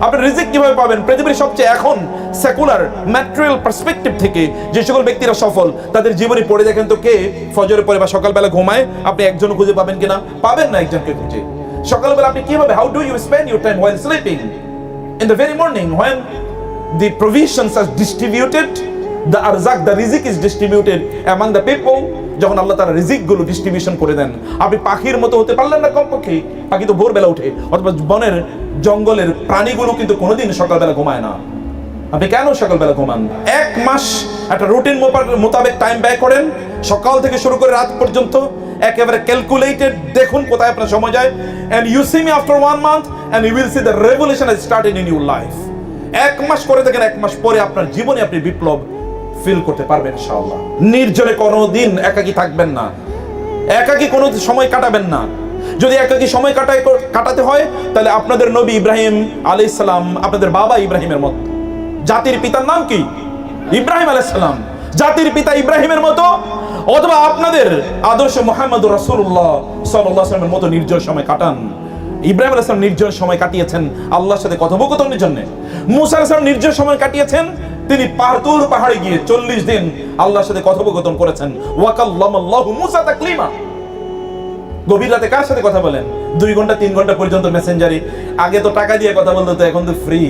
আপনি রিজিক কীভাবে পাবেন? পৃথিবীর সবচেয়ে এখন সেকুলার ম্যাটেরিয়াল পার্সপেক্টিভ থেকে যে সকল ব্যক্তিরা সফল, তাদের জীবনে পড়ে দেখেন তো কে? ফজরের পরে বা সকালবেলা ঘুমায়, আপনি একজন খুঁজে পাবেন কিনা? পাবেন না একজনকে খুঁজে। সকালবেলা আপনি কীভাবে how do you spend your time while sleeping in the very morning when the provisions are distributed the arzak, the rizq is distributed among the people. যখন আল্লাহ তারা রিজিকগুলো ডিস্ট্রিবিউশন করে দেন, আপনি পাখির মতো হতে পারলেন না কমপক্ষে। পাখি তো ভোরবেলা উঠে, অথবা বনের জঙ্গলের প্রাণীগুলো কিন্তু কোনোদিন সকালবেলা ঘুমায় না। আপনি কেন সকালবেলা ঘুমান? এক মাস একটা রুটিন মোতাবেক টাইম ব্যয় করেন, সকাল থেকে শুরু করে রাত পর্যন্ত, একেবারে ক্যালকুলেটেড দেখুন কোথায় আপনার সময় যায় and you see me after one month and you will see the revolution started in your life এক মাস করে দেখেন, এক মাস পরে আপনার জীবনে আপনি বিপ্লব ফিল করতে পারবেন ইনশাআল্লাহ। নির্জনে কোনোদিন একাকী থাকবেন না। একাকী কোনো সময় কাটাবেন না। যদি একাকী সময় কাটাই কাটাতে হয়, তাহলে আপনাদের নবী ইব্রাহিম আলাইহিস সালাম, আপনাদের বাবা ইব্রাহিমের মত। জাতির পিতার নাম কি? ইব্রাহিম আলাইসালাম জাতির পিতা ইব্রাহিমের মতো? অথবা আপনাদের আদর্শ মোহাম্মদ রাসূলুল্লাহ সাল্লাল্লাহু মতো নির্জয় সময় কাটান। ইব্রাহিম আলাইহিস সালাম নির্জয় সময় কাটিয়েছেন আল্লাহর সাথে কথোপকথনের জন্য। মুসা আলাইহিস সালাম নির্জয় সময় কাটিয়েছেন তিনি পাহাতুর পাহাড়ে গিয়ে চল্লিশ দিন আল্লাহর সাথে কথোপকথন করেছেন। ওয়াকাল্লামাল্লাহু মুসা তাকলিমা। গভীর রাতে কার সাথে কথা বলেন? দুই ঘণ্টা, তিন ঘণ্টা পর্যন্ত মেসেঞ্জারে। আগে তো টাকা দিয়ে কথা বলতো তো এখন তো ফ্রি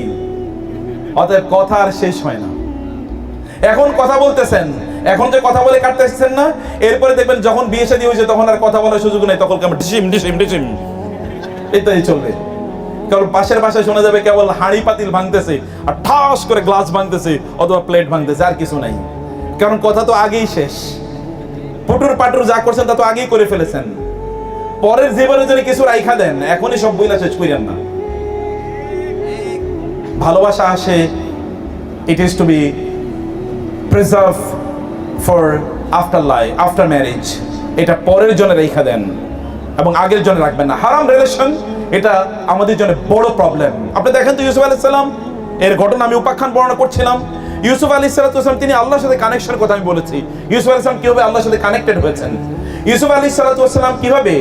অতএব কথা আর শেষ হয় না। এখন কথা বলতেছেন। এখন যে কথা বলে কাটতেছেন না, এরপরে দেখবেন যখন বিয়ে শাদী হয়েছে তখন আর কথা বলার সুযোগ নেই, তখন কেমন ডিসিম ডিসিম ডিসিম। এটাই চলবে। কেবল পাশের বাসায় শোনা যাবে কেবল হাঁড়ি পাতিল ভাঙতেছে আর ঠাস করে গ্লাস ভাঙতেছে, অথবা প্লেট ভাঙতেছে, আর কিছু নাই। কারণ কথা তো আগেই শেষ। পুটুর পাটুর যা করছেন তা তো আগেই করে ফেলেছেন। পরের জীবনে যদি কিছু রাইখা দেন, এখনই সব বইলা শেষ করিয়েন না। ভালোবাসা আসে it is to be preserve for after life after marriage এটা পরের জন্য রেখা দেন, এবং আগের জন্য রাখবেন না। হারাম রিলেশন এটা আমাদের জন্য বড় প্রবলেম আপনি দেখেন তো ইউসুফ আলাইহিস সালাম, এর ঘটনা আমি উপাখ্যান বর্ণনা করছিলাম। ইউসুফ আলী সালাম, তিনি আল্লাহর সাথে কানেকশন কথা আমি বলেছি। ইউসুফ আলী সালাম কীভাবে আল্লাহর সাথে কানেক্টেড হয়েছেন? ইউসুফ আলী সালাম কীভাবে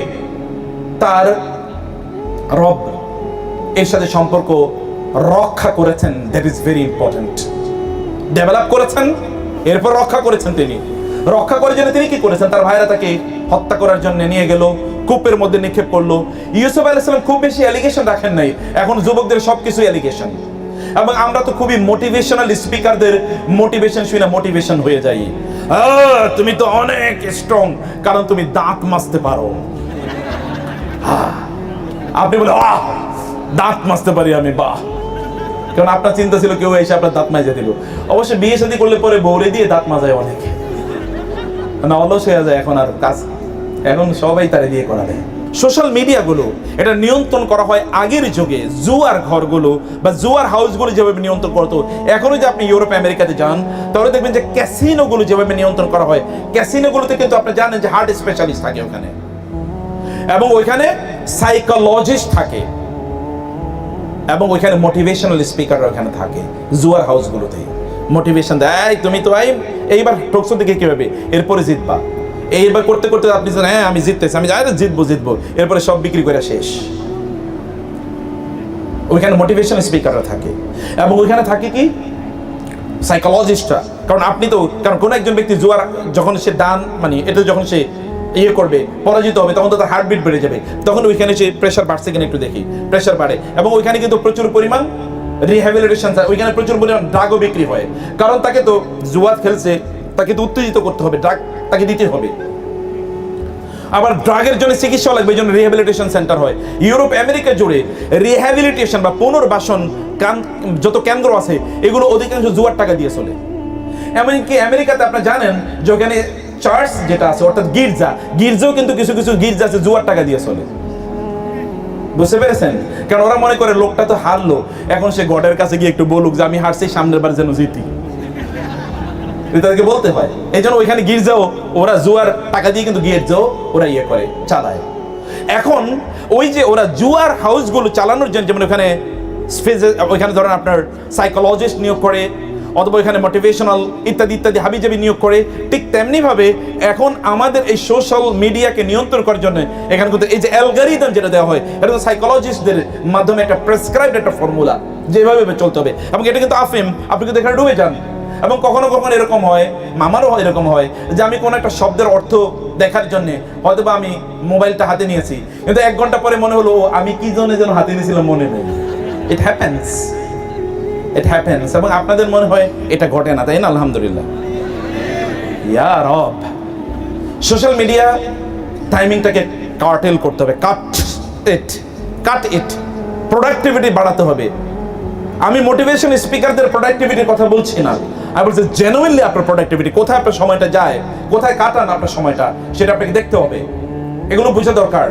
তার রব, এর সাথে সম্পর্ক রক্ষা করেছেন? That is very important develop করেছেন, এরপর রক্ষা করেছেন তিনি। রক্ষা করার জন্য তিনি কি করেছেন? তার ভাইরা তাকে হত্যা করার জন্য নিয়ে গেল। কূপের মধ্যে নিক্ষেপ করল। ইউসুফ আলাইসালাম খুব বেশি অ্যালিগেশন রাখেন নাই। এখন যুবকদের সবকিছু অ্যালিগেশন এবং আমরা তো খুবই মোটিভেশনাল স্পিকারদের মোটিভেশন শুনে মোটিভেশন হয়ে যাই। তুমি তো অনেক স্ট্রং কারণ তুমি দাঁত মাজতে পারো। আপনি বলে, আহ, দাঁত মাজতে পারি আমি, বাহ। কারণ আপনার চিন্তা ছিল কেউ এসে আপনার দাঁত মাজা দিল। অবশ্য বিয়ে শাদী করলে পরে বৌরে দিয়ে দাঁত মাজায় অনেকে। না, অলস হয়ে যায় এখন আর কাজ। এখন সবাই তারে দিয়ে করা দেয় সোশ্যাল মিডিয়াগুলো এটা নিয়ন্ত্রণ করা হয় আগের যুগে। জুয়ার ঘরগুলো বা জুয়ার হাউসগুলো যেভাবে নিয়ন্ত্রণ করতো এখনও যে আপনি ইউরোপ আমেরিকাতে যান, তাহলে দেখবেন যে ক্যাসিনোগুলো যেভাবে নিয়ন্ত্রণ করা হয় ক্যাসিনোগুলোতে কিন্তু আপনি জানেন যে হার্ট স্পেশালিস্ট থাকে ওখানে। এবং ওইখানে সাইকোলজিস্ট থাকে। এবং ওইখানে মোটিভেশনাল স্পিকার ওখানে থাকে, জুয়ার হাউসগুলোতে মোটিভেশন দেয় তুমি তো, এই, এইবার ঠকছো দেখে কীভাবে এরপরে জিতবা। এইবার করতে করতে আপনি হ্যাঁ আমি জিততেছি, আমি জানি জিতবো জিতবো। এরপরে সব বিক্রি করে শেষ। ওইখানে মোটিভেশন স্পিকাররা থাকে। এবং ওইখানে থাকে কি? সাইকোলজিস্টরা কারণ আপনি তো, কারণ কোনো একজন ব্যক্তি জুয়ার, যখন সে ডান মানে এটা যখন সে ইয়ে করবে, পরাজিত হবে, তখন তো তার হার্টবিট বেড়ে যাবে। তখন ওইখানে সে প্রেশার বাড়ছে কিনা একটু দেখি। প্রেশার বাড়ে। এবং ওইখানে কিন্তু প্রচুর পরিমাণ রিহ্যাবিলিটেশন ওইখানে প্রচুর পরিমাণ ড্রাগও বিক্রি হয়। কারণ তাকে তো জুয়া খেলছে, তাকে তো উত্তেজিত করতে হবে। ড্রাগ তাকে দিতে হবে। আবার ড্রাগের জন্য চিকিৎসা লাগবে জন্য রিহ্যাবিলিটেশন সেন্টার হয়। ইউরোপ, আমেরিকা জুড়ে রিহ্যাবিলিটেশন বা পুনর্বাসন যত কেন্দ্র আছে, এগুলো অধিকাংশ জুয়ার টাকা দিয়ে চলে। এমনকি আমেরিকাতে আপনারা জানেন যে ওখানে চার্চ যেটা আছে, অর্থাৎ গির্জা, গির্জাও কিন্তু কিছু কিছু গির্জা আছে জুয়ার টাকা দিয়ে চলে। বুঝতে পেরেছেন? কারণ ওরা মনে করে লোকটা তো হারলো, এখন সে গডের কাছে গিয়ে একটু বলুক যে আমি হারছি, সামনের বার যেন জিতি। তাদেরকে বলতে হয়। এই জন্য ওইখানে গির্জাও ওরা জুয়ার টাকা দিয়ে কিন্তু গির্জাও ওরা ইয়ে করে, চালায়। এখন ওই যে ওরা জুয়ার হাউসগুলো চালানোর জন্য, যেমন ওখানে ওইখানে ধরেন আপনার সাইকোলজিস্ট নিয়োগ করে, অথবা ওইখানে মোটিভেশনাল ইত্যাদি ইত্যাদি হাবিজাবি নিয়োগ করে, ঠিক তেমনিভাবে এখন আমাদের এই সোশ্যাল মিডিয়াকে নিয়ন্ত্রণ করার জন্য এখানে কিন্তু এই যে অ্যালগারিদম যেটা দেওয়া হয়, এটা তো সাইকোলজিস্টদের মাধ্যমে একটা প্রেসক্রাইবড একটা ফর্মুলা যেভাবে চলতে হবে। এবং এটা কিন্তু আফিম, আপনি কিন্তু এখানে ডুবে যান। এবং কখনো কখনো এরকম হয়, মামারও এরকম হয়, যে আমি কোনো একটা শব্দের অর্থ দেখার জন্য হয়তো আমি মোবাইলটা হাতে নিয়েছি। কিন্তু এক ঘণ্টা পরে মনে হলো আমি কি জন্য যেন হাতে নিয়েছিলাম মনে নেই। ইট হ্যাপেন্স ইট হ্যাপেন্স এবং আপনাদের মনে হয় এটা ঘটে না, তাই না? আলহামদুলিল্লাহ। ইয়া রব। সোশ্যাল মিডিয়া টাইমিংটাকে কার্টেল করতে হবে। কাট ইট কাট ইট প্রোডাক্টিভিটি বাড়াতে হবে। আমি মোটিভেশন স্পিকারদের প্রোডাক্টিভিটির কথা বলছি না। আমি বলছি জেনুইনলি আপনার প্রোডাক্টিভিটি কোথায় আপনার সময়টা যায়, কোথায় কাটান আপনার সময়টা, সেটা আপনাকে দেখতে হবে। এগুলো বোঝা দরকার,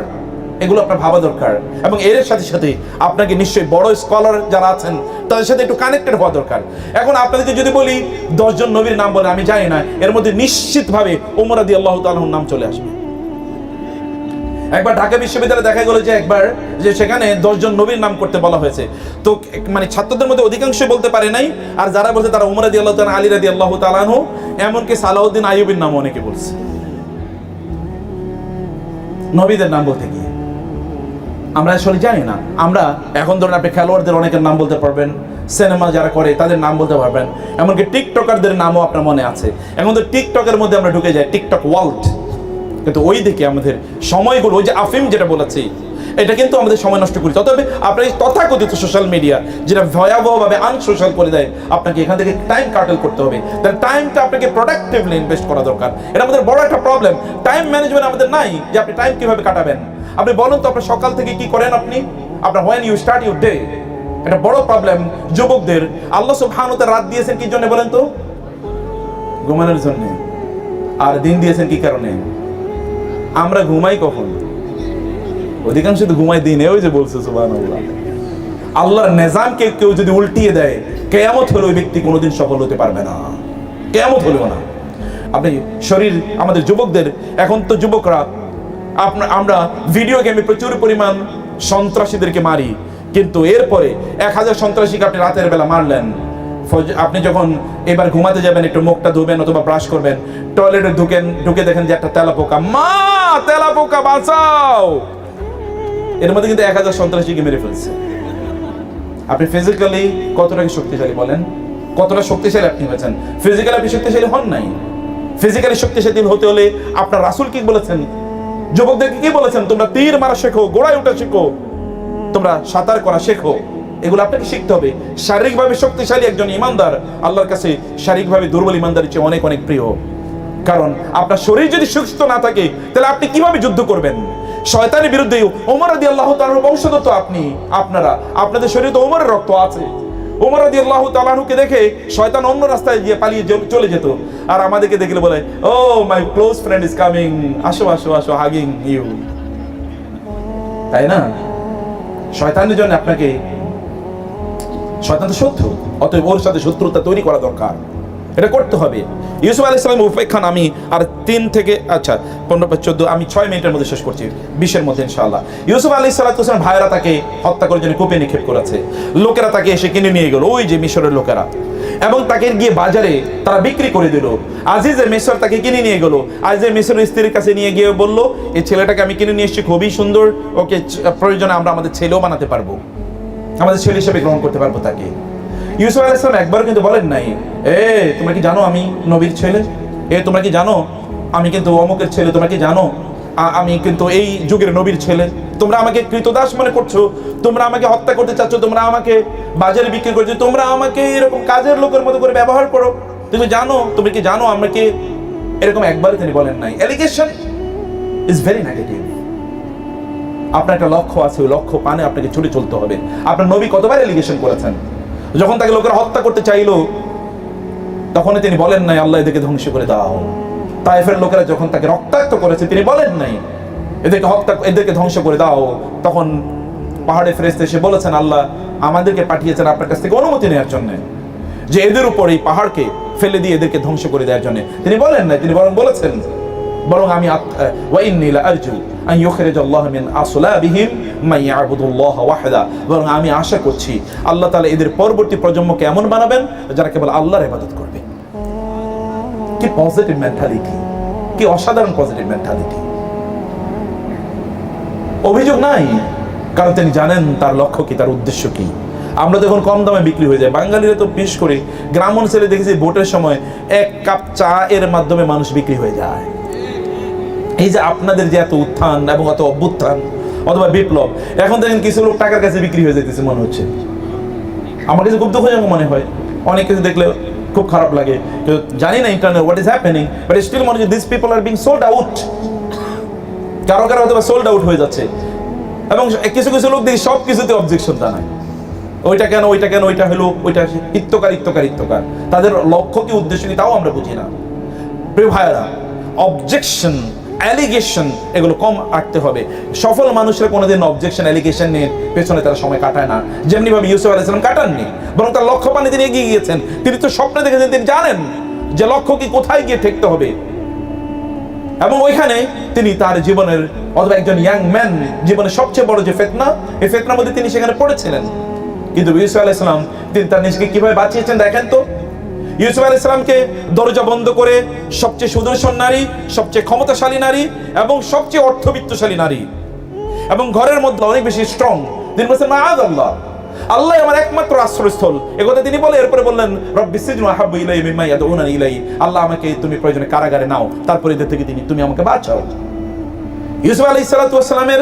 এগুলো আপনার ভাবা দরকার। এবং এর সাথে সাথে আপনাকে নিশ্চয়ই বড় স্কলার যারা আছেন, তাদের সাথে একটু কানেক্টেড হওয়া দরকার। এখন আপনাদেরকে যদি বলি, দশজন নবীর নাম বলে, আমি জানি না, এর মধ্যে নিশ্চিতভাবে ওমরাদি আল্লাহ তালুর নাম চলে আসবে। একবার ঢাকা বিশ্ববিদ্যালয়ে দেখা গেল যে একবার যে সেখানে দশজন নবীর নাম করতে বলা হয়েছে। তো মানে ছাত্রদের মধ্যে অধিকাংশ বলতে পারে নাই, আর যারা বলছে তারা উমর রাদি আল্লাহ আলী রাদি আল্লাহ তালানহু এমনকি সালাউদ্দিন আইয়ুবের নাম অনেকে বলছে। নবীদের নাম বলতে গিয়ে। আমরা আসলে জানি না। আমরা এখন ধরুন আপনি খেলোয়াড়দের অনেকের নাম বলতে পারবেন, সিনেমা যারা করে তাদের নাম বলতে পারবেন, এমনকি টিকটকারদের নামও আপনার মনে আছে। এখন তো টিকটকের মধ্যে আমরা ঢুকে যাই, টিকটক ওয়ার্ল্ড। কিন্তু ওই দিকে আমাদের সময়গুলো, ওই যে আফিম যেটা বলেছি, এটা কিন্তু আমাদের সময় নষ্ট করি তবে আপনার এই তথাকথিত সোশ্যাল মিডিয়া যেটা ভয়াবহভাবে আনসোশ্যাল করে দেয়, আপনাকে এখান থেকে টাইম কাটেল করতে হবে। তাহলে টাইমটা আপনাকে প্রোডাক্টিভলি ইনভেস্ট করা দরকার। এটা আমাদের বড় একটা প্রবলেম টাইম ম্যানেজমেন্ট আমাদের নাই যে আপনি টাইম কীভাবে কাটাবেন। আপনি বলুন তো, আপনার সকাল থেকে কি করেন আপনি? আপনার when you start your day এটা বড় প্রবলেম যুবকদের। আল্লাহ তাআলা রাত দিয়েছেন কি জন্য বলেন তো? ঘুমানোর জন্য। আর দিন দিয়েছেন কি কারণে? আমরা ঘুমাই কখন? অধিকাংশ তো ঘুমাই দিনে, ওই যে বলছে সুবহানাল্লাহ। আল্লাহর নেজামকে কেউ যদি উল্টিয়ে দেয়, কেয়ামত হলে ওই ব্যক্তি কোনোদিন সফল হতে পারবে না। কেয়ামত হলেও না। আপনি শরীর, আমাদের যুবকদের, এখন তো যুবকরা আপনার আমরা ভিডিও গেমে প্রচুর পরিমাণ সন্ত্রাসীদেরকে মারি, কিন্তু এরপরে এক হাজার সন্ত্রাসীকে আপনি রাতের বেলা মারলেন। আপনি যখন এবার ঘুমাতে যাবেন, একটু মুখটা ধুবেন অথবা ব্রাশ করবেন টয়লেটে ঢুকেন, ঢুকে দেখেন যে একটা তেলা পোকা মা তেলা পোকা বাঁচাও! এর মধ্যে কিন্তু এক হাজার সন্ত্রাসীকে মেরে ফেলছে। আপনি ফিজিক্যালি কতটা শক্তিশালী বলেন? কতটা শক্তিশালী আপনি হয়েছেন? ফিজিক্যালি আপনি শক্তিশালী হন নাই। ফিজিক্যালি শক্তিশালী হতে হলে আপনার রাসূল কি বলেছেন? যুবকদেরকে কি বলেছেন? তোমরা তীর মারা শেখো, গোড়ায় ওঠা শেখো। তোমরা সাঁতার করা শেখো। এগুলো আপনাকে শিখতে হবে। শারীরিকভাবে শক্তিশালী একজন ইমানদার আল্লাহর কাছে শারীরিকভাবে দুর্বল ইমানদারের চেয়ে অনেক অনেক প্রিয়। কারণ আপনার শরীর যদি সুস্থ না থাকে, তাহলে আপনি কীভাবে যুদ্ধ করবেন? শয়তানের বিরুদ্ধে ওমর রাদি আল্লাহ তালার বংশধর তো আপনি, আপনারা, আপনাদের শরীরে তো ওমরের রক্ত আছে। ওমর রাদি আল্লাহ তালাহুকে দেখে শয়তান অন্য রাস্তায় গিয়ে পালিয়ে চলে যেত। আর আমাদেরকে দেখলে বলে, ও my close friend is coming আসো আসো আসো হাগিং ইউ তাই না? শয়তানের জন্য আপনাকে শয়তান শত্রু, অতএব ওর সাথে শত্রুতা তৈরি করা দরকার। এটা করতে হবে। ইউসুফ আলী ইসলামের উপেক্ষান আমি আর তিন থেকে আচ্ছা পনেরো চোদ্দ, আমি ছয় মিনিটের মধ্যে শেষ করছি, বিশের মধ্যে ইনশাআল্লাহ। ইউসুফ আলী সালাতাম ভাইয়েরা তাকে হত্যা করার জন্য কূপে নিক্ষেপ করেছে। লোকেরা তাকে এসে কিনে নিয়ে গেল, ওই যে মিশরের লোকেরা। এবং তাকে গিয়ে বাজারে তারা বিক্রি করে দিল। আজিজে মিশর তাকে কিনে নিয়ে গেল। আজিজে মিশরের স্ত্রীর কাছে নিয়ে গিয়ে বলল, এই ছেলেটাকে আমি কিনে নিয়ে এসেছি, খুবই সুন্দর। ওকে প্রয়োজনে আমরা আমাদের ছেলেও বানাতে পারব। আমাদের ছেলে হিসেবে গ্রহণ করতে পারব তাকে। ইউসুফ আলাইহিস সালাম একবার কিন্তু বলেন নাই, এ, তোমরা কি জানো আমি নবীর ছেলে? এ, তোমরা কি জানো আমি কিন্তু অমুকের ছেলে? তোমরা কি জানো আমি কিন্তু এই যুগের নবীর ছেলে? তোমরা আমাকে কৃতদাস মনে করছ? তোমরা আমাকে হত্যা করতে চাচ্ছ? তোমরা আমাকে বাজারে বিক্রি করছ? তোমরা আমাকে এরকম কাজের লোকের মতো করে ব্যবহার করো? তুমি জানো, তুমি কি জানো আমাকে এরকম একবার তিনি বলেন নাই। এলিগেশন ইজ ভেরি নেগেটিভ আপনার একটা লক্ষ্য আছে, ওই লক্ষ্য পানে আপনাকে ছুটে চলতে হবে। আপনার নবী কতবার এলিগেশন করেছেন? যখন তাকে লোকেরা হত্যা করতে চাইলো তখন তিনি বলেন নাই, আল্লাহ এদেরকে ধ্বংস করে দাও। তাইফের লোকেরা যখন তাকে রক্তাক্ত করেছে, তিনি বলেন নাই, এদেরকে হত্যা, এদেরকে ধ্বংস করে দাও। তখন পাহাড়ে ফেরেস্তে এসে বলেছেন, আল্লাহ আমাদেরকে পাঠিয়েছেন আপনার কাছ থেকে অনুমতি নেওয়ার জন্য, যে এদের উপর এই পাহাড়কে ফেলে দিয়ে এদেরকে ধ্বংস করে দেওয়ার জন্য। তিনি বলেন নাই, তিনি বরং বলেছেন বরং আমি বরং আমি আশা করছি আল্লাহ তাআলা এদের পরবর্তী প্রজন্মকে এমন বানাবেন যারা কেবল আল্লাহর করবে। কি পজিটিভ মেন্টালিটি কি অসাধারণ পজিটিভ মেন্টালিটি অভিযোগ নাই, কারণ তিনি জানেন তার লক্ষ্য কি, তার উদ্দেশ্য কি। আমরা দেখুন কম দামে বিক্রি হয়ে যায় বাঙালিরা তো বিশেষ করে গ্রাম অঞ্চলে দেখেছি ভোটের সময় এক কাপ চা এর মাধ্যমে মানুষ বিক্রি হয়ে যায়। এই যে আপনাদের যে এত উত্থান এবং এত অভ্যুত্থান অথবা বিপ্লব, এখন দেখেন কিছু লোক টাকার কাছে বিক্রি হয়ে যেতেছে মনে হচ্ছে। আমার কাছে খুব দুঃখজনক মনে হয়। অনেক কিছু দেখলে খুব খারাপ লাগে। জানি না internet what is happening but still মনে হচ্ছে this people are being sold out কারও কারও হয়তো সোল্ড আউট হয়ে যাচ্ছে। এবং কিছু কিছু লোক দেখি সব কিছুতে অবজেকশন জানায় ওইটা কেন ওইটা কেন, ওইটা হলো, ওইটা ইত্যকার ইত্যকার ইত্যকার। তাদের লক্ষ্য কি, উদ্দেশ্য কি, তাও আমরা বুঝি না। প্রিয় ভাইয়েরা অবজেকশন অ্যালিগেশন এগুলো কম রাখতে হবে। সফল মানুষরা কোনোদিন অবজেকশন অ্যালিগেশন নিয়ে পেছনে তারা সময় কাটায় না। যেমনি ভাবে ইউসুফ আলাইসালাম কাটাননি, বরং তার লক্ষ্য পানে তিনি এগিয়ে গিয়েছেন। তিনি তো স্বপ্নে দেখেছেন, তিনি জানেন যে লক্ষ্য কি কোথায় গিয়ে ঠেকতে হবে। এবং ওইখানে তিনি তার জীবনের, অথবা একজন ইয়াং ম্যান জীবনের সবচেয়ে বড় যে ফেতনা, এই ফেতনার মধ্যে তিনি সেখানে পড়েছিলেন। কিন্তু ইউসুফ আলাইসালাম তিনি তার নিজেকে কীভাবে বাঁচিয়েছেন দেখেন তো? ইউসুফ আলাইসালামকে দরজা বন্ধ করে সবচেয়ে সুদর্শন নারী, সবচেয়ে ক্ষমতাশালী নারী এবং সবচেয়ে অর্থবিত্তশালী নারী। এবং ঘরের মধ্যে অনেক বেশি স্ট্রং তিনি বলছেন মাআদ আল্লাহ আল্লাহ আমার একমাত্র আশ্রয়স্থল। একথা তিনি বলে, এরপরে বললেন ইলাই ইলাই আল্লাহ আমাকে তুমি প্রয়োজনে কারাগারে নাও। তারপরে এদের থেকে তিনি, তুমি আমাকে বাঁচাও। ইউসুফ আলী সালাতামের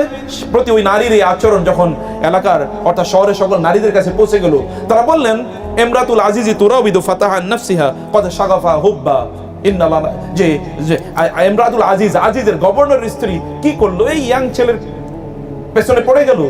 প্রতি ওই নারীর এই আচরণ যখন এলাকার অর্থাৎ শহরের সকল নারীদের কাছে পৌঁছে গেল, তারা বললেন এমরাতুল আজিজি তুরাবিদু ফাতাহান নাফসিহা। কত সাগাফা হুব্বা। যে এমরাতুল আজিজ, আজিজের গভর্নরের স্ত্রী কি করল? এই ইয়াং ছেলের পেছনে পড়ে গেল।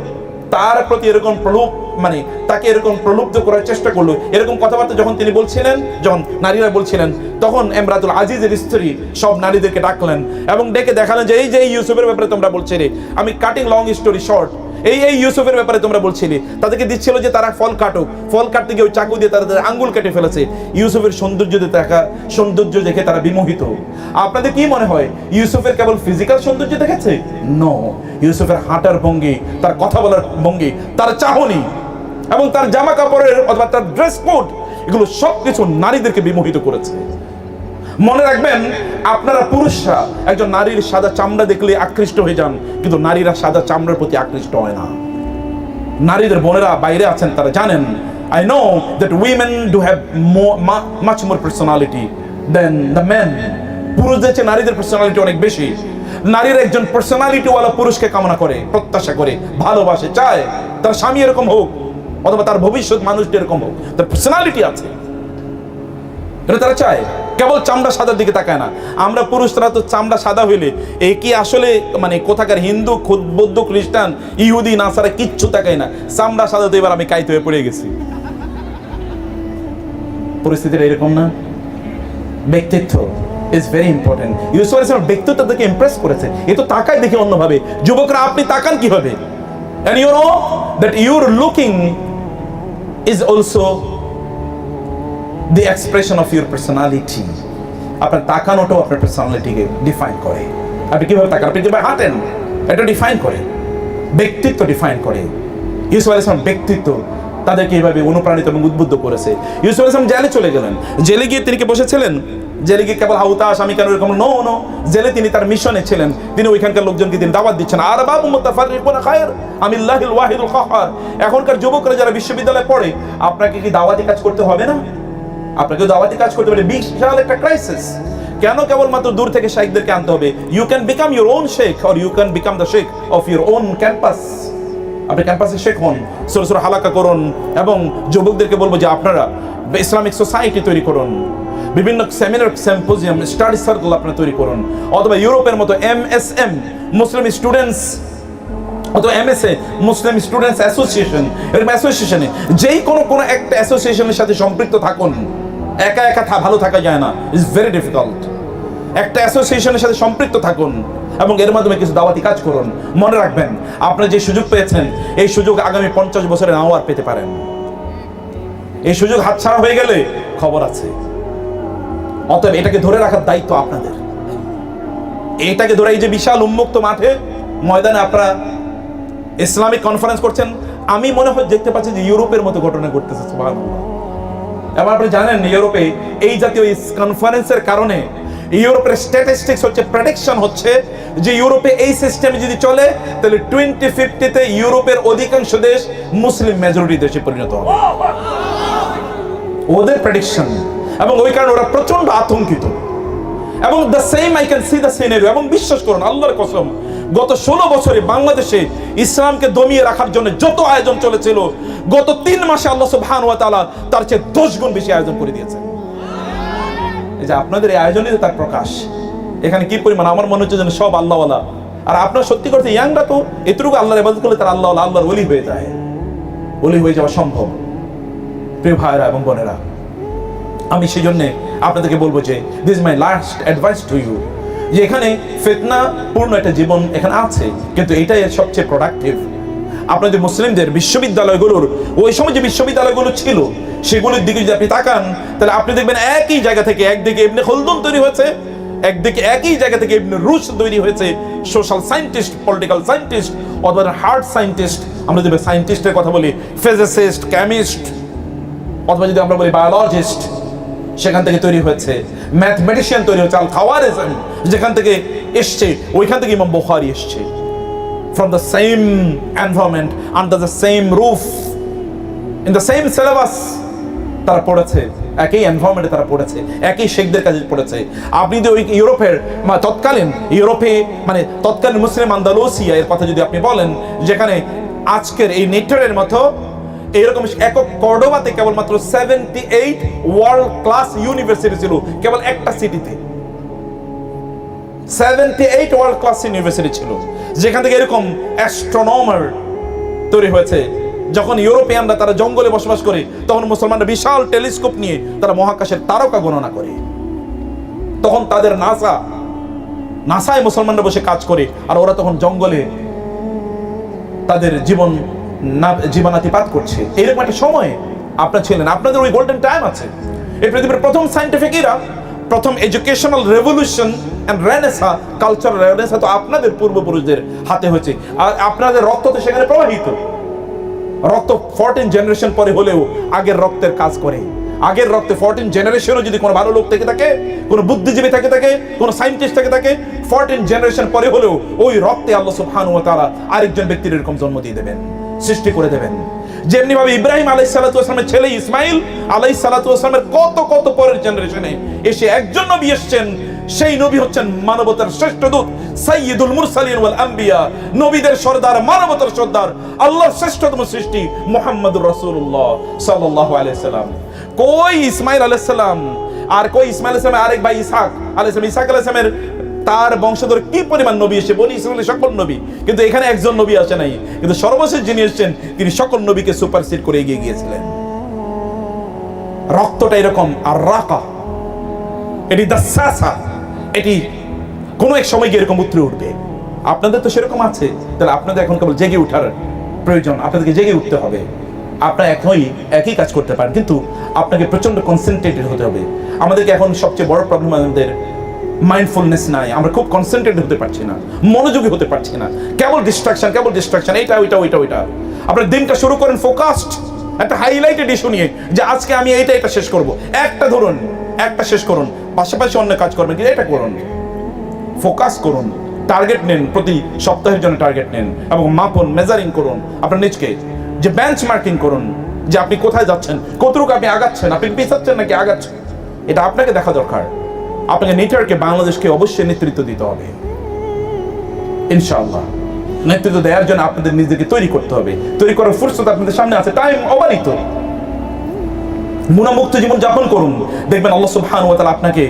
তার প্রতি এরকম প্রলোভ মানে তাকে এরকম প্রলুব্ধ করার চেষ্টা করল। এরকম কথাবার্তা যখন তিনি বলছিলেন, যখন নারীরা বলছিলেন, তখন এমরাতুল আজিজের স্ত্রী সব নারীদেরকে ডাকলেন এবং ডেকে দেখালেন যে, এই যে ইউসুফের ব্যাপারে তোমরা বলছিলে আমি কাটিং লং স্টোরি শর্ট এই এই ইউসুফের ব্যাপারে তোমরা বলছিলে। তাদেরকে দিচ্ছিল যে তারা ফল কাটুক। ফল কাটতে গিয়ে ওই চাকু দিয়ে তারা তাদের আঙ্গুল কেটে ফেলেছে। ইউসুফের সৌন্দর্য দেখা সৌন্দর্য দেখে তারা বিমোহিত। আপনাদের কি মনে হয়, ইউসুফের কেবল ফিজিক্যাল সৌন্দর্য দেখেছে? ন ইউসুফের হাঁটার ভঙ্গি, তার কথা বলার ভঙ্গি, তার চাহনি এবং তার জামা কাপড়ের অথবা তার ড্রেস কোড এগুলো সব কিছু নারীদেরকে বিমোহিত করেছে। মনে রাখবেন, আপনারা পুরুষরা, একজন নারীর সাদা চামড়া দেখলে আকৃষ্ট হয়ে যান, কিন্তু নারীরা সাদা চামড়ার প্রতি আকৃষ্ট হয় না। নারীদের বোনেরা বাইরে আছেন, তারা জানেন I know that women do have much more personality than the men পুরুষদের চেয়ে নারীদের পার্সোনালিটি অনেক বেশি। নারীর একজন পার্সোনালিটিওয়ালা পুরুষকে কামনা করে, প্রত্যাশা করে, ভালোবাসে, চায়, তার স্বামী এরকম হোক, অথবা তার ভবিষ্যৎ মানুষটি এরকম হোক, তার পার্সোনালিটি আছে। এটা তারা চায়। কেবল চামড়া সাদার দিকে তাকায় না। আমরা পুরুষরা তো চামড়া সাদা হইলে, এ কি আসলে মানে কোথাকার হিন্দু বৌদ্ধ, খ্রিস্টান, ইহুদি, নাসারা কিচ্ছু তাকায় না। চামড়া সাদা তো এবার আমি কাইতে হয়ে পড়ে গেছি। পরিস্থিতিটা এরকম না? ব্যক্তিত্ব ইজ ভেরি ইম্পর্টেন্ট ইউসুফ আলাইহিস ব্যক্তিত্ব থেকে ইমপ্রেস করেছে। এ তো তাকায় দেখে অন্যভাবে। যুবকরা, আপনি তাকান কীভাবে? And you know that your looking is also the expression of your personality. আপনার তাকানোটাও আপনার পার্সোনালিটিকে ডিফাইন করে। আপনি কীভাবে তাকান? আপনি কীভাবে হাঁটেন? এটা ডিফাইন করে। ব্যক্তিত্ব ডিফাইন করে। ইউসুফ আলাইসলাম ব্যক্তিত্ব তাদেরকে এইভাবে অনুপ্রাণিত এবং উদ্বুদ্ধ করেছে। ইউসুফ আলাইসলাম জেলে চলে গেলেন। জেলে গিয়ে তিনি কি বসেছিলেন? জেলে গিয়ে কেবল হাউতাস আমি কেন এরকম? নো নো জেলে তিনি তার মিশনে ছিলেন। তিনি ওইখানকার লোকজনকে তিনি দাওয়াত দিচ্ছেন। আর বাবু মুতাফারিকুনা খায়র আমিল্লাহিল ওয়াহিদুল কাহার এখনকার যুবকরা যারা বিশ্ববিদ্যালয়ে পড়ে, আপনাকে কি দাওয়াতি কাজ করতে হবে না? আপনাকে দাওয়াতি কাজ করতে পারে বিশাল একটা ক্রাইসিস কেন কেবলমাত্র দূর থেকে শাইখদেরকে আনতে হবে? You can become your own sheikh or you can become the sheikh of your own campus আপনি ক্যাম্পাসে শেখ হন। ছোট ছোট হালাকা করুন এবং যুবকদেরকে বলব যে আপনারা ইসলামিক সোসাইটি তৈরি করুন। বিভিন্ন সেমিনার সেম্পোজিয়াম স্টাডি সার্কেল আপনারা তৈরি করুন। অথবা ইউরোপের মতো M S M Muslim students অথবা M S A Muslim students association এরকম অ্যাসোসিয়েশনে যেই কোনো কোনো একটা অ্যাসোসিয়েশনের সাথে সম্পৃক্ত থাকুন। একা একা ভালো থাকা যায় না। ইটস ভেরি ডিফিকাল্ট একটা অ্যাসোসিয়েশনের সাথে সম্পৃক্ত থাকুন এবং এর মাধ্যমে কিছু দাওয়াতি কাজ করুন। মনে রাখবেন আপনারা যে সুযোগ পেয়েছেন, এই সুযোগ আগামী পঞ্চাশ বছরে নাও আর পেতে পারেন। এই সুযোগ হাতছাড়া হয়ে গেলে খবর আছে। অতএব এটাকে ধরে রাখার দায়িত্ব আপনাদের। এটাকে ধরে, এই যে বিশাল উন্মুক্ত মাঠে ময়দানে আপনারা ইসলামিক কনফারেন্স করছেন, আমি মনে হয় দেখতে পাচ্ছি যে ইউরোপের মতো ঘটনা ঘটতেছে, সুবহানাল্লাহ। এবং আপনি জানেন ইউরোপে এই জাতীয় কনফারেন্সের কারণে ইউরোপের স্ট্যাটিস্টিক্স হচ্ছে প্রেডিকশন হচ্ছে যে ইউরোপে এই সিস্টেম যদি চলে, তাহলে টোয়েন্টি ফিফটিতে ইউরোপের অধিকাংশ দেশ মুসলিম মেজরিটি দেশে পরিণত হবে। ওদের প্রেডিকশন এবং ওই কারণে ওরা প্রচণ্ড আতঙ্কিত। এবং the same I can see the scenario এবং বিশ্বাস করুন, আল্লাহর কসম গত ষোলো বছরে বাংলাদেশে ইসলামকে দমিয়ে রাখার জন্য যত আয়োজন চলেছিল, গত তিন মাসে আল্লাহ সুবহান ওয়া তাআলা তার চেয়ে দশ গুণ বেশি আয়োজন করে দিয়েছেন। এই যে আপনাদের এই আয়োজনে তার প্রকাশ। এখানে কি পরিমাণ? আমার মনে হচ্ছে যেন সব আল্লাহওয়ালা। আর আপনার সত্যি করতে ইয়াংরা তো, এতটুকু আল্লাহর ইবাদত করলে তার আল্লাহ আল্লাহর ওলি হয়ে যায়। ওলি হয়ে যাওয়া সম্ভব। প্রিয় ভাইরা এবং বোনেরা, আমি সেই জন্যে আপনাদেরকে বলব যে this my last advice to you যে এখানে ফেতনা পূর্ণ একটা জীবন এখানে আছে, কিন্তু এটাই সবচেয়ে প্রোডাক্টিভ আপনাদের মুসলিমদের বিশ্ববিদ্যালয়গুলোর, ওই সময় যে বিশ্ববিদ্যালয়গুলো ছিল, সেগুলোর দিকে যদি আপনি তাকান, তাহলে আপনি দেখবেন একই জায়গা থেকে একদিকে এমনি হলদুন তৈরি হয়েছে, একদিকে একই জায়গা থেকে এমনি রুশ তৈরি হয়েছে সোশ্যাল সায়েন্টিস্ট পলিটিক্যাল সায়েন্টিস্ট অথবা হার্ট সায়েন্টিস্ট আমরা যদি সায়েন্টিস্টের কথা বলি ফিজিসিস্ট কেমিস্ট অথবা যদি আমরা বলি বায়োলজিস্ট সেখান থেকে তৈরি হয়েছে। ম্যাথমেটিশিয়ান তৈরি হয়েছে, আল খাওয়ারিজম, যেখান থেকে এসছে, ওইখান থেকে ইমাম বুখারি এসছে। From the same environment under the same roof in the same syllabus তারা পড়েছে, একই এনভায়রনমেন্টে তারা পড়েছে, একই শেখদের কাছে পড়েছে। আপনি যদি ওই ইউরোপের তৎকালীন ইউরোপে মানে তৎকালীন মুসলিম আন্দালুসিয়া, এর কথা যদি আপনি বলেন, যেখানে আজকের এই নেটারের মতো এরকম একক কর্ডোবাতে কেবলমাত্র seventy eight world class university ছিল, কেবল একটা সিটিতে seventy eight world class university ছিল, যেখান থেকে এরকম অ্যাস্ট্রোনমার তৈরি হয়েছে। যখন ইউরোপিয়ানরা তারা জঙ্গলে বসবাস করে, তখন মুসলমানরা বিশাল টেলিস্কোপ নিয়ে তারা মহাকাশের তারকা গণনা করে। তখন তাদের নাসা নাসায় মুসলমানরা বসে কাজ করে, আর ওরা তখন জঙ্গলে তাদের জীবন না, জীবনাতিপাত করছে। এরকম একটা সময়ে আপনার ছিলেন আপনাদের ওই গোল্ডেন টাইম আছে। এই পৃথিবীর প্রথম সাইন্টিফিক এরা প্রথম educational revolution and renaissance culture renaissance তো আপনাদের পূর্বপুরুষদের হাতে হয়েছে। আর আপনাদের রক্ত তো সেখানে প্রবাহিত। রক্ত ফোরটিন জেনারেশন পরে হলেও আগের রক্তের কাজ করে। আগের রক্তে ফোরটিন জেনারেশনও যদি কোনো ভালো লোক থেকে থাকে, কোনো বুদ্ধিজীবী থেকে থাকে, কোনো সায়েন্টিস্ট থেকে থাকে ফোরটিন জেনারেশন পরে হলেও ওই রক্তে আল্লাহ সুবহানাহু ওয়া তাআলা আরেকজন ব্যক্তির এরকম জন্ম দিয়ে দেবেন। সৃষ্টি করে দেবেন। যেমনি ভাবে ইব্রাহিম আলাইহিস সালাতু ওয়াসালামের ছেলে ইসমাইল আলাইহিস সালাতু ওয়াসালামের কত কত পরের জেনারেশনে এসে একজন নবী এসেছেন, সেই নবী হচ্ছেন মানবতার শ্রেষ্ঠ দূত, সাইয়্যিদুল মুরসালিন ওয়াল আম্বিয়া। নবীদের সর্দার, মানবতার সর্দার, আল্লাহর শ্রেষ্ঠতম সৃষ্টি মুহাম্মদুর রাসূলুল্লাহ সাল্লাল্লাহু আলাইহি সাল্লাম। কই ইসমাইল আলাইহিস সালাম? আর কই ইসমাইল আলাইহিস সালামের আরেক ভাই ইসহাক আলাইহিস সালাম। ইসহাক আলাইহিস সালামের তার বংশধর কি পরিমাণ নবী? এসে বনি ইসরায়েলের সকল নবী। কিন্তু এখানে একজন নবী আসে নাই। কিন্তু সর্বশেষ যিনি এসেছেন, তিনি সকল নবীকে সুপারসিড করে এগিয়ে গিয়েছিলেন। রক্তটা এরকম, আর রাকা। এটি দাসা এটি কোনো এক সময় গিয়ে এরকম উতরে উঠবে। আপনাদের তো সেরকম আছে। তাহলে আপনাদের এখন কেবল জেগে ওঠার প্রয়োজন। আপনাদেরকে জেগে উঠতে হবে। আপনারা এখনই একই কাজ করতে পারেন। কিন্তু আপনাকে প্রচণ্ড কনসেন্ট্রেটেড হতে হবে। আমাদেরকে এখন সবচেয়ে বড় প্রবলেম আমাদের মাইন্ডফুলনেস নাই, আমরা খুব কনসেন্ট্রেট হতে পারছি না, মনোযোগী হতে পারছি না। কেবল ডিস্ট্রাকশন কেবল ডিস্ট্রাকশন এইটা, ওইটা ওইটা ওইটা। আপনার দিনটা শুরু করেন ফোকাসড একটা হাইলাইটেড ইস্যু নিয়ে, যে আজকে আমি এইটা এটা শেষ করব। একটা ধরুন, একটা শেষ করুন, পাশাপাশি অন্য কাজ করবেন, কিন্তু এটা করুন। ফোকাস করুন টার্গেট নেন, প্রতি সপ্তাহের জন্য টার্গেট নেন, এবং মাপুন মেজারিং করুন। আপনার নিজকে, যে বেঞ্চ মার্কিং করুন, যে আপনি কোথায় যাচ্ছেন, কতটুকু আপনি আগাচ্ছেন, আপনি পিছাচ্ছেন নাকি আগাচ্ছেন, এটা আপনাকে দেখা দরকার। আপনাকে নেটওয়ার্কে বাংলাদেশকে অবশ্যই নেতৃত্ব দিতে হবে। ইনশাআল্লাহ। নেতৃত্ব দেওয়ার জন্য আপনাদের নিজেকে তৈরি করতে হবে। তৈরি করার ফুরসত আপনাদের সামনে আছে টাইম অবারিত মুনামুক্ত জীবন যাপন করুন। দেখবেন আল্লাহ সুবহানাহু ওয়া তাআলা আপনাকে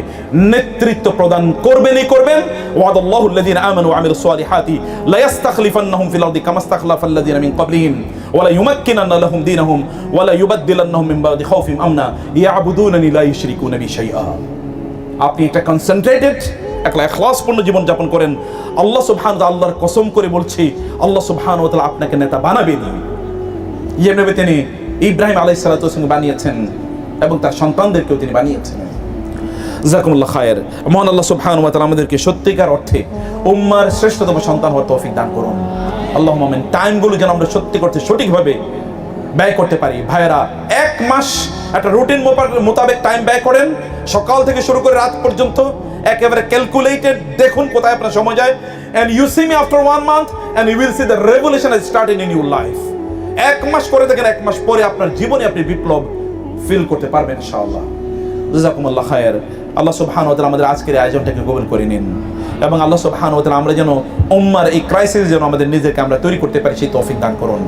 নেতৃত্ব প্রদান করবেনই করবেন। ওয়াদাল্লাহু আল্লাযীনা আমানু ওয়া আমিলুস সালিহাতি লা ইস্তাখলিফান্নাহুম ফিল আরদি কামা ইস্তাখলাফাল্লাযীনা মিন ক্বাবলিহিম ওয়া লা ইউমাক্কিনান্না লাহুম দীনাহুম ওয়া লা ইউবাদদিলান্নাহুম মিন বাদি খাউফিহিম আমনা ইয়াবুদুনানি লা ইউশরিকুনা বি শাইআ। আপনি একটা কনসেন্ট্রেটেড একটা এখলাসপূর্ণ জীবন যাপন করেন। আল্লাহ সুবহান আল্লাহর কসম করে বলছি, আল্লাহ সুবহান ওয়া তাআলা আপনাকে নেতা বানাবেন যেভাবে তিনি ইব্রাহিম আলাই সালাতু ওয়াস বানিয়েছেন এবং তার সন্তানদেরকেও তিনি বানিয়েছেন। জাকুমুল্লাহ খায়ের। মহান আল্লাহ সুবহানাহু ওয়া আমাদেরকে সত্যিকার অর্থে উম্মার শ্রেষ্ঠতম সন্তান হওয়ার তৌফিক দান করুন। আল্লাহ মামিন টাইমগুলো যেন আমরা সত্যি করতে সঠিকভাবে ব্যয় করতে পারি। ভাইয়েরা, এক মাস একটা রুটিন মোতাবেক টাইম ব্যয় করেন। সকাল থেকে শুরু করে রাত পর্যন্ত একেবারে ক্যালকুলেটেড দেখুন কোথায় আপনার সময় যায়। And you see me after one month and you will see the revolution start in your life এক মাস করে দেখেন, এক মাস পরে আপনার জীবনে আপনি বিপ্লব ফিল করতে পারবেন ইনশাআল্লাহ। জাজাকুমুল্লাহ খায়ের। আল্লাহ সুবহানাহু ওয়া তাআলা আমাদের আজকের আয়োজনটাকে কবুল করে নিন। এবং আল্লাহ সুবহানাহু ওয়া তাআলা আমরা যেন উম্মার এই ক্রাইসিস যেন আমাদের নিজেকে আমরা তৈরি করতে পারি, সেই তৌফিক দান করুন।